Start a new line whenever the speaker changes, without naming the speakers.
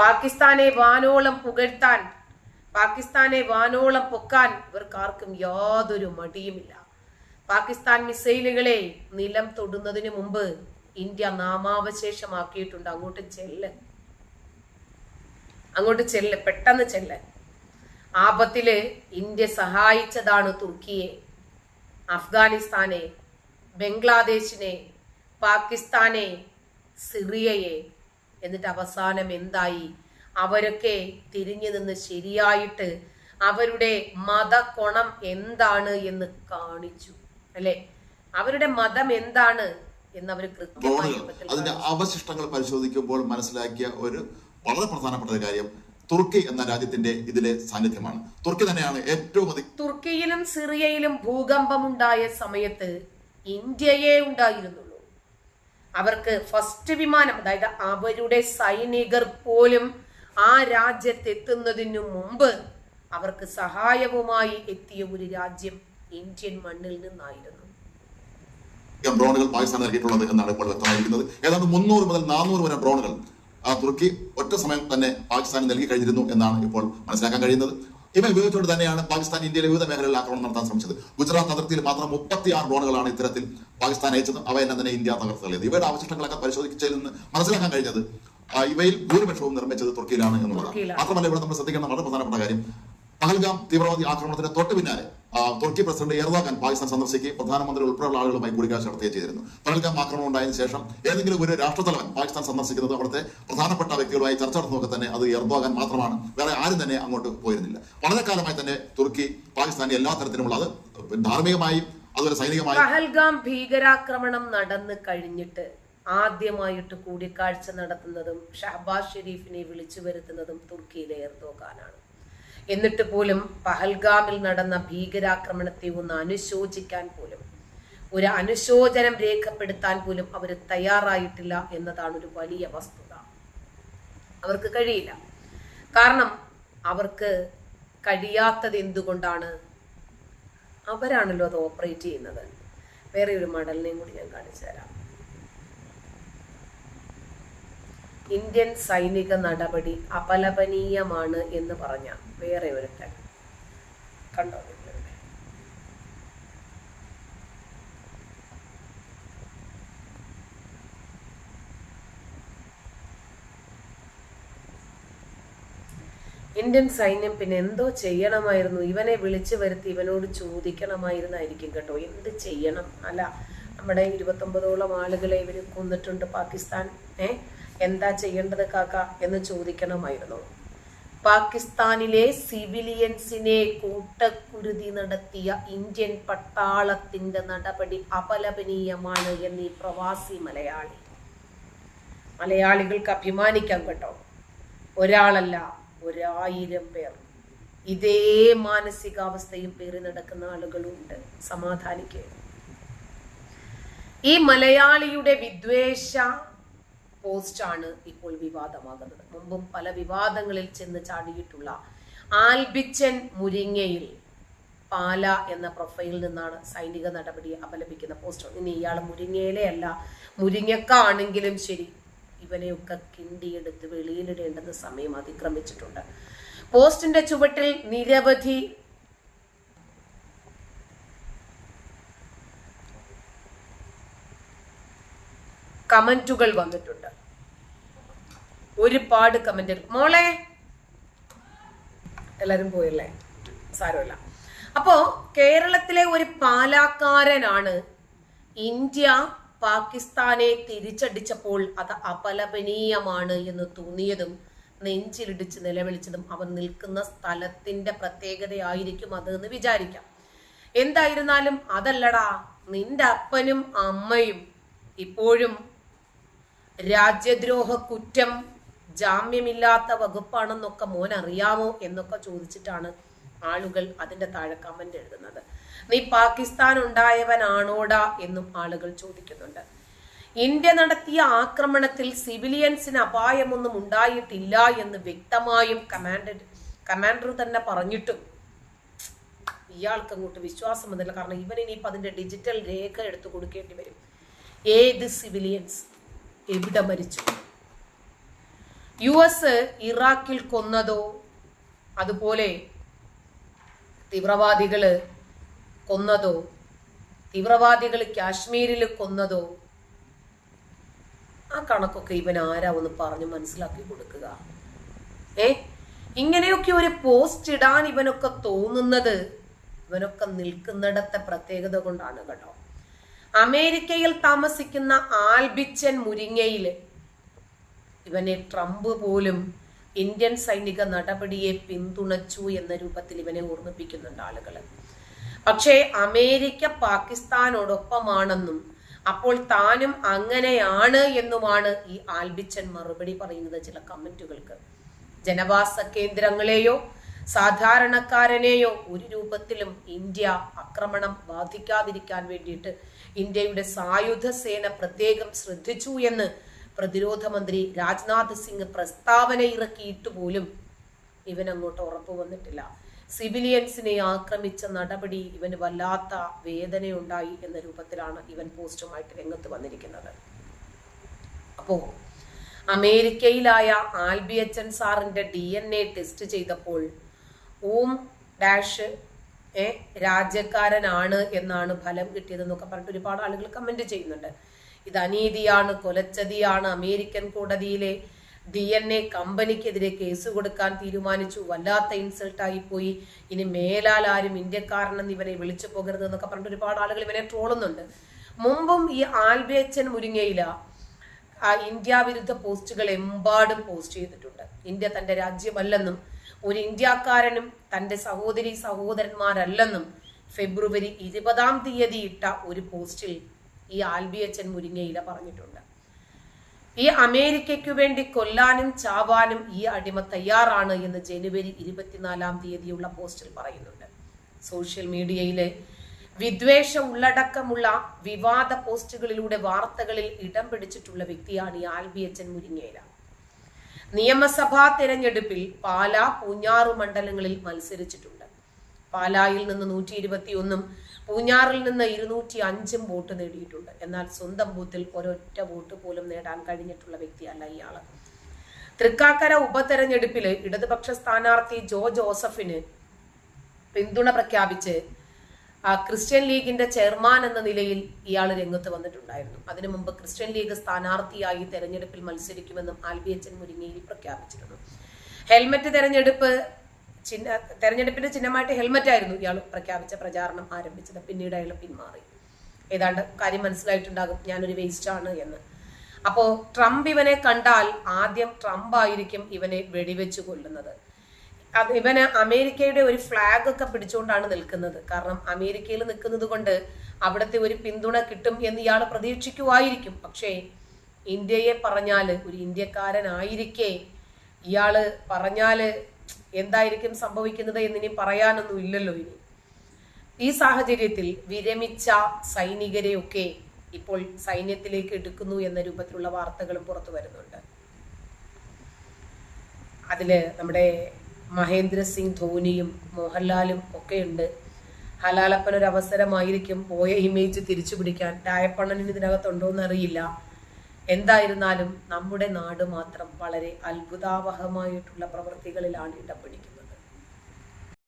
പാകിസ്ഥാനെ വാനോളം പുകഴ്ത്താൻ പാകിസ്ഥാനെ വാനോളം പൊക്കാൻ ഇവർക്കാർക്കും യാതൊരു മടിയുമില്ല. പാകിസ്ഥാൻ മിസൈലുകളെ നിലം തൊടുന്നതിന് മുമ്പ് ഇന്ത്യ നാമാവശേഷമാക്കിയിട്ടുണ്ട്. അങ്ങോട്ട് ചെല്ല് അങ്ങോട്ട് ചെല്ല് പെട്ടെന്ന് ചെല്ല് ആപത്തിൽ ഇന്ത്യ സഹായിച്ചതാണ് തുർക്കിയെ. അഫ്ഗാനിസ്ഥാനെ ബംഗ്ലാദേശിനെ പാകിസ്ഥാനെ സിറിയയെ എന്നിട്ട് അവസാനം എന്തായി? അവരൊക്കെ തിരിഞ്ഞു നിന്ന് ശരിയായിട്ട് അവരുടെ മതകോണം എന്താണ് എന്ന് കാണിച്ചു. അല്ലെ? അവരുടെ മതം എന്താണ് എന്ന് അവർ കൃത്യമായി
അതിന്റെ അവശിഷ്ടങ്ങൾ പരിശോധിക്കുമ്പോൾ മനസ്സിലാക്കിയ ഒരു വളരെ പ്രധാനപ്പെട്ട ഒരു കാര്യം തുർക്കി എന്ന രാജ്യത്തിന്റെ ഇതിലെ സാന്നിധ്യമാണ്. തുർക്കി തന്നെയാണ് ഏറ്റവും അധികം
തുർക്കിയിലും സിറിയയിലും ഭൂകമ്പമുണ്ടായ സമയത്ത് ഇന്ത്യയെ ഉണ്ടായിരുന്നുള്ളൂ അവർക്ക് ഫസ്റ്റ് വിമാനം അതായത് അവരുടെ സൈനികർ പോലും ആ രാജ്യത്തെത്തുന്നതിനു മുമ്പ് അവർക്ക് സഹായവുമായി എത്തിയ ഒരു രാജ്യം ഇന്ത്യൻ മണ്ണിൽ നിന്നായിരുന്നു.
ഡ്രോണുകൾ പാകിസ്ഥാൻ നൽകിയിട്ടുള്ളത് എന്നാണ് ഇപ്പോൾ വ്യക്തമായിരിക്കുന്നത്. ഏതാണ്ട് മുന്നൂറ് മുതൽ നാനൂറ് വരെ ഡ്രോണുകൾ തുർക്കി ഒറ്റ സമയം തന്നെ പാകിസ്ഥാന് നൽകി കഴിഞ്ഞിരുന്നു എന്നാണ് ഇപ്പോൾ മനസ്സിലാക്കാൻ കഴിയുന്നത്. ഇവ ഉപയോഗിച്ചുകൊണ്ട് തന്നെയാണ് പാകിസ്ഥാൻ ഇന്ത്യയിലെ വിവിധ മേഖലകളിൽ ആക്രമണം നടത്താൻ ശ്രമിച്ചത്. ഗുജറാത്ത് അതിർത്തിയിൽ മാത്രം മുപ്പത്തിയാറ് ഡ്രോണുകളാണ് ഇത്തരത്തിൽ പാകിസ്ഥാൻ അയച്ചത്. അവയെല്ലാം തന്നെ ഇന്ത്യ തകർത്ത് കളയത് ഇവയുടെ അവശിഷ്ടങ്ങളൊക്കെ പരിശോധിച്ചതിൽ നിന്ന് മനസ്സിലാക്കാൻ കഴിഞ്ഞത് ഇവയിൽ ഭൂരിപക്ഷവും നിർമ്മിച്ചത് തുർക്കിയിലാണ്
എന്നുള്ളത്.
മാത്രമല്ല ഇവിടെ നമ്മൾ ശ്രദ്ധിക്കേണ്ട വളരെ പ്രധാനപ്പെട്ട കാര്യം പഹൽഗാം തീവ്രവാദി ആക്രമണത്തിന്റെ തൊട്ടു പിന്നാലെ തുർക്കി പ്രസിഡന്റ് എർദോഗാൻ പാകിസ്ഥാൻ സന്ദർശിക്കുകയും പ്രധാനമന്ത്രി ഉൾപ്പെടെയുള്ള ആളുകളുമായി കൂടിക്കാഴ്ച നടത്തുകയും ചെയ്തിരുന്നു. പഹൽഗാം ആക്രമണം ഉണ്ടായതിനു ശേഷം ഏതെങ്കിലും ഒരു രാഷ്ട്രതലവൻ പാകിസ്ഥാൻ സന്ദർശിക്കുന്നത് അവിടുത്തെ പ്രധാനപ്പെട്ട വ്യക്തികളുമായി ചർച്ച നടത്തുന്നതൊക്കെ തന്നെ അത് എർദോഗാൻ മാത്രമാണ്. വേറെ ആരും തന്നെ അങ്ങോട്ട് പോയിരുന്നില്ല. വളരെ കാലമായി തന്നെ തുർക്കി പാകിസ്ഥാൻ എല്ലാ തരത്തിലുമുള്ള അത് ധാർമ്മികമായും അതുപോലെ സൈനികമായും
പഹൽഗാം ഭീകരാക്രമണം നടന്നു കഴിഞ്ഞിട്ട് ആദ്യമായിട്ട് കൂടിക്കാഴ്ച നടത്തുന്നതും ഷഹബാസ് ഷെരീഫിനെ വിളിച്ചു വരുത്തുന്നതും തുർക്കിയിലെ എർദോഗാനാണ്. എന്നിട്ട് പോലും പഹൽഗാമിൽ നടന്ന ഭീകരാക്രമണത്തെ ഒന്ന് അനുശോചിക്കാൻ പോലും ഒരു അനുശോചനം രേഖപ്പെടുത്താൻ പോലും അവർ തയ്യാറായിട്ടില്ല എന്നതാണ് ഒരു വലിയ വസ്തുത. അവർക്ക് കഴിയില്ല. കാരണം അവർക്ക് കഴിയാത്തത് എന്തുകൊണ്ടാണ്? അവരാണല്ലോ അത് ഓപ്പറേറ്റ് ചെയ്യുന്നത്. വേറെ ഒരു മടലിനെയും കൂടി ഞാൻ കാണിച്ചു തരാം. ഇന്ത്യൻ സൈനിക നടപടി അപലപനീയമാണ് എന്ന് പറഞ്ഞ വേറെ ഒരു കണ്ടോ ഇന്ത്യൻ സൈന്യം പിന്നെ എന്തോ ചെയ്യണമായിരുന്നു. ഇവനെ വിളിച്ചു വരുത്തി ഇവനോട് ചോദിക്കണമായിരുന്നായിരിക്കും കേട്ടോ. എന്ത് ചെയ്യണം? അല്ല നമ്മുടെ ഇരുപത്തൊമ്പതോളം ആളുകളെ ഇവർ കൊന്നിട്ടുണ്ട് പാകിസ്ഥാൻ ഏ? എന്താ ചെയ്യേണ്ടത് കാക്ക എന്ന് ചോദിക്കണമായിരുന്നു. പാകിസ്ഥാനിലെ സിവിലിയൻസിനെ കൂട്ടക്കുരുതി നടത്തിയ ഇന്ത്യൻ പട്ടാളത്തിന്റെ നടപടി അപലപനീയമാണ് എന്ന് ഈ പ്രവാസി മലയാളി. മലയാളികൾക്ക് അഭിമാനിക്കാം കേട്ടോ. ഒരാളല്ല ഒരായിരം പേർ. ഇതേ മാനസികാവസ്ഥയും പേറി നടക്കുന്ന ആളുകളുണ്ട് സമാധാനിക്കുക ഈ മലയാളിയുടെ വിദ്വേഷ പോസ്റ്റാണ് ഇപ്പോൾ വിവാദമാകുന്നത്. മുമ്പും പല വിവാദങ്ങളിൽ ചെന്ന് ചാടിയിട്ടുള്ള ആൽബിച്ചൻ മുരിങ്ങയിൽ പാല എന്ന പ്രൊഫൈലിൽ നിന്നാണ് സൈനിക നടപടി അപലപിക്കുന്ന പോസ്റ്റർ. ഇനി ഇയാൾ മുരിങ്ങയിലെ അല്ല മുരിങ്ങക്കാണെങ്കിലും ശരി ഇവനെയൊക്കെ കിണ്ടിയെടുത്ത് വെളിയിലിടേണ്ടത് സമയം അതിക്രമിച്ചിട്ടുണ്ട്. പോസ്റ്റിന്റെ ചുവട്ടിൽ നിരവധി കമന്റുകൾ വന്നിട്ടുണ്ട്. ഒരുപാട് കമന്റുകൾ. മോളെ എല്ലാരും പോയല്ലേ? സാരമില്ല. അപ്പോ കേരളത്തിലെ ഒരു പാലാക്കാരനാണ് ഇന്ത്യ പാകിസ്ഥാനെ തിരിച്ചടിച്ചപ്പോൾ അത് അപലപനീയമാണ് എന്ന് തോന്നിയതും നെഞ്ചിലിടിച്ച് നിലവിളിച്ചതും അവൻ നിൽക്കുന്ന സ്ഥലത്തിന്റെ പ്രത്യേകതയായിരിക്കും അത് എന്ന് വിചാരിക്കാം. എന്തായിരുന്നാലും അതല്ലടാ നിന്റെ അപ്പനും അമ്മയും ഇപ്പോഴും രാജ്യദ്രോഹ കുറ്റം ജാമ്യമില്ലാത്ത വകുപ്പാണെന്നൊക്കെ മോൻ അറിയാമോ എന്നൊക്കെ ചോദിച്ചിട്ടാണ് ആളുകൾ അതിന്റെ താഴെ കമന്റ് എഴുതുന്നത്. നീ പാകിസ്ഥാൻ ഉണ്ടായവനാണോടാ എന്നും ആളുകൾ ചോദിക്കുന്നുണ്ട്. ഇന്ത്യ നടത്തിയ ആക്രമണത്തിൽ സിവിലിയൻസിന് അപായമൊന്നും ഉണ്ടായിട്ടില്ല എന്ന് വ്യക്തമായും കമാൻഡ് കമാൻഡർ തന്നെ പറഞ്ഞിട്ടും ഇയാൾക്ക് അങ്ങോട്ട് വിശ്വാസം വന്നില്ല കാരണം ഇവൻ ഇനിയിപ്പോൾ അതിന്റെ ഡിജിറ്റൽ രേഖ എടുത്തു കൊടുക്കേണ്ടി വരും. ഏത് സിവിലിയൻസ്? എവിടെ മരിച്ചു? യു എസ് ഇറാഖിൽ കൊന്നതോ? അതുപോലെ തീവ്രവാദികൾ കൊന്നതോ? തീവ്രവാദികൾ കാശ്മീരിൽ കൊന്നതോ? ആ കണക്കൊക്കെ ഇവൻ ആരാ ഒന്ന് പറഞ്ഞു മനസ്സിലാക്കി കൊടുക്കുക. ഏ? ഇങ്ങനെയൊക്കെ ഒരു പോസ്റ്റ് ഇടാൻ ഇവനൊക്കെ തോന്നുന്നത് ഇവനൊക്കെ നിൽക്കുന്നിടത്തെ പ്രത്യേകത കൊണ്ടാണ് കേട്ടോ. അമേരിക്കയിൽ താമസിക്കുന്ന ആൽബിച്ചൻ മുരിങ്ങയിൽ ഇവനെ ട്രംപ് പോലും ഇന്ത്യൻ സൈനിക നടപടിയെ പിന്തുണച്ചു എന്ന രൂപത്തിൽ ഇവനെ ഓർമ്മിപ്പിക്കുന്നുണ്ട് ആളുകൾ പക്ഷേ അമേരിക്ക പാകിസ്ഥാനോടൊപ്പമാണെന്നും അപ്പോൾ താനും അങ്ങനെയാണ് എന്നുമാണ് ഈ ആൽബിച്ചൻ മറുപടി പറയുന്നത് ചില കമന്റുകൾക്ക്. ജനവാസ കേന്ദ്രങ്ങളെയോ സാധാരണക്കാരനെയോ ഒരു രൂപത്തിലും ഇന്ത്യ ആക്രമണം ബാധിക്കാതിരിക്കാൻ വേണ്ടിയിട്ട് ഇന്ത്യയുടെ സായുധ സേന പ്രത്യേകം ശ്രദ്ധിച്ചു എന്ന് പ്രതിരോധ മന്ത്രി രാജ്നാഥ് സിംഗ് പ്രസ്താവന ഇറക്കിയിട്ട് പോലും ഇവൻ അങ്ങോട്ട് ഉറപ്പു വന്നിട്ടില്ല. സിവിലിയൻസിനെ ആക്രമിച്ച നടപടി ഇവന് വല്ലാത്ത വേദനയുണ്ടായി എന്ന രൂപത്തിലാണ് ഇവൻ പോസ്റ്റുമായിട്ട് രംഗത്ത് വന്നിരിക്കുന്നത്. അപ്പോ അമേരിക്കയിലായ ആൽബിയച്ചൻ സാറിന്റെ ഡി എൻ എ ടെസ്റ്റ് ചെയ്തപ്പോൾ ഓം ഡാഷ് എ രാജ്യക്കാരനാണ് എന്നാണ് ഫലം കിട്ടിയതെന്നൊക്കെ പറഞ്ഞിട്ട് ഒരുപാട് ആളുകൾ കമന്റ് ചെയ്യുന്നുണ്ട്. ഇത് അനീതിയാണ് കൊലച്ചതിയാണ് അമേരിക്കൻ കോടതിയിലെ ഡി എൻ എ കമ്പനിക്കെതിരെ കേസ് കൊടുക്കാൻ തീരുമാനിച്ചു. വല്ലാത്ത ഇൻസൾട്ടായി പോയി ഇനി മേലാൽ ആരും ഇന്ത്യക്കാരനെന്ന് ഇവനെ വിളിച്ചു പോകരുത് എന്നൊക്കെ പറഞ്ഞിട്ട് ഒരുപാട് ആളുകൾ ഇവനെ ട്രോളുന്നുണ്ട് മുമ്പും ഈ ആൽബേച്ചൻ മുരിങ്ങയില ഇന്ത്യ വിരുദ്ധ പോസ്റ്റുകൾ എമ്പാടും പോസ്റ്റ് ചെയ്തിട്ടുണ്ട്. ഇന്ത്യ തന്റെ രാജ്യമല്ലെന്നും ഒരു ഇന്ത്യക്കാരനും തന്റെ സഹോദരി സഹോദരന്മാരല്ലെന്നും ഫെബ്രുവരി ഇരുപതാം തീയതി ഇട്ട ഒരു പോസ്റ്റിൽ ഈ ആൽബിയച്ചൻ മുരിങ്ങയില പറഞ്ഞിട്ടുണ്ട്. ഈ അമേരിക്കയ്ക്കു വേണ്ടി കൊല്ലാനും ചാവാനും ഈ അടിമ തയ്യാറാണ് എന്ന് ജനുവരി ഇരുപത്തിനാലാം തീയതിയുള്ള പോസ്റ്റിൽ പറയുന്നുണ്ട്. സോഷ്യൽ മീഡിയയിലെ വിദ്വേഷ ഉള്ളടക്കമുള്ള വിവാദ പോസ്റ്റുകളിലൂടെ വാർത്തകളിൽ ഇടം പിടിച്ചിട്ടുള്ള വ്യക്തിയാണ് ഈ ആൽബിയച്ചൻ മുരിങ്ങേല നിയമസഭാ തെരഞ്ഞെടുപ്പിൽ പാലാ പൂഞ്ഞാറ് മണ്ഡലങ്ങളിൽ മത്സരിച്ചിട്ടുണ്ട്. പാലായിൽ നിന്ന് നൂറ്റി ഇരുപത്തി ഒന്നും പൂഞ്ഞാറിൽ നിന്ന് ഇരുന്നൂറ്റി അഞ്ചും വോട്ട് നേടിയിട്ടുണ്ട്. എന്നാൽ സ്വന്തം ബൂത്തിൽ ഒരൊറ്റ വോട്ട് പോലും നേടാൻ കഴിഞ്ഞിട്ടുള്ള വ്യക്തിയല്ല ഇയാൾ. തൃക്കാക്കര ഉപതെരഞ്ഞെടുപ്പിൽ ഇടതുപക്ഷ സ്ഥാനാർത്ഥി ജോ ജോസഫിന് പിന്തുണ പ്രഖ്യാപിച്ച് ക്രിസ്ത്യൻ ലീഗിന്റെ ചെയർമാൻ എന്ന നിലയിൽ ഇയാൾ രംഗത്ത് വന്നിട്ടുണ്ടായിരുന്നു. അതിനു മുമ്പ് ക്രിസ്ത്യൻ ലീഗ് സ്ഥാനാർത്ഥിയായി തെരഞ്ഞെടുപ്പിൽ മത്സരിക്കുമെന്നും ആൽബിയച്ചൻ മുരിങ്ങയിൽ പ്രഖ്യാപിച്ചിരുന്നു. ഹെൽമറ്റ് തെരഞ്ഞെടുപ്പ് ചിഹ്ന തെരഞ്ഞെടുപ്പിന്റെ ചിഹ്നമായിട്ട് ഹെൽമറ്റ് ആയിരുന്നു ഇയാൾ പ്രഖ്യാപിച്ച പ്രചാരണം ആരംഭിച്ചത്. പിന്നീട് അയാൾ പിന്മാറി. ഏതാണ്ട് കാര്യം മനസ്സിലായിട്ടുണ്ടാകും ഞാനൊരു വേസ്റ്റ് ആണ് എന്ന്. അപ്പോ ട്രംപ് ഇവനെ കണ്ടാൽ ആദ്യം ട്രംപ് ആയിരിക്കും ഇവനെ വെടിവെച്ച് കൊല്ലുന്നത്. ഇവന് അമേരിക്കയുടെ ഒരു ഫ്ലാഗ് ഒക്കെ പിടിച്ചുകൊണ്ടാണ് നിൽക്കുന്നത്. കാരണം അമേരിക്കയിൽ നിൽക്കുന്നത് കൊണ്ട് അവിടുത്തെ ഒരു പിന്തുണ കിട്ടും എന്ന് ഇയാൾ പ്രതീക്ഷിക്കുമായിരിക്കും പക്ഷേ ഇന്ത്യയെ പറഞ്ഞാൽ ഒരു ഇന്ത്യക്കാരനായിരിക്കെ ഇയാൾ പറഞ്ഞാൽ എന്തായിരിക്കും സംഭവിക്കുന്നത് എന്നിനി പറയാനൊന്നും ഇല്ലല്ലോ ഇനി. ഈ സാഹചര്യത്തിൽ വിരമിച്ച സൈനികരെയൊക്കെ ഇപ്പോൾ സൈന്യത്തിലേക്ക് എടുക്കുന്നു എന്ന രൂപത്തിലുള്ള വാർത്തകളും പുറത്തു വരുന്നുണ്ട്. അതിൽ നമ്മുടെ മഹേന്ദ്ര സിംഗ് ധോനിയും മോഹൻലാലും ഒക്കെ ഉണ്ട് ഹലാലപ്പൻ ഒരു അവസരമായിരിക്കും പോയ ഇമേജ് തിരിച്ചു പിടിക്കാൻ രായപ്പണ്ണനിന് ഇതിനകത്തുണ്ടോന്ന് അറിയില്ല എന്തായിരുന്നാലും നമ്മുടെ നാട് മാത്രം വളരെ അത്ഭുതാവഹമായിട്ടുള്ള പ്രവൃത്തികളിലാണ് ഇടം പിടിക്കുന്നത്.